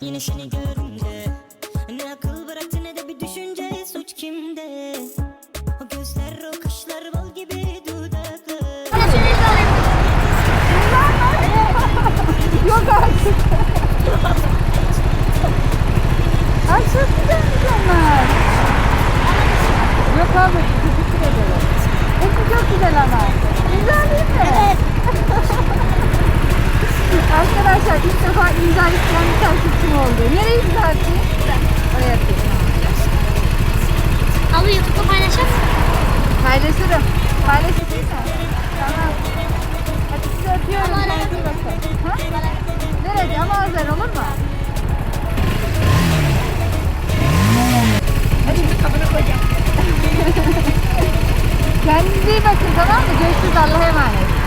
Yine seni görünce Ne akıl bıraktı ne de bir düşünce Suç kimde? O gözler o kaşlar bal gibi dudaklar Bana şunu sorayım Yok artık. Ay çok güzel insanlar Yok abi teşekkür ederim. Hepsi çok güzel ama. Güzel değil mi? Evet. Arkadaşlar ilk defa imza isteyen bir takipçim oldu. Nereye imza atayım? Oraya atayım. Abi YouTube'da paylaşır mısın? Paylaşırım. Mı? Tamam. Hadi size öpüyorum. Kendinize iyi bakın. Ha? Nerede? Ama özel olur mu? Hadi bir kabını koyacağım. Kendinize iyi bakın tamam mı? Görüşürüz Allah'a emanet.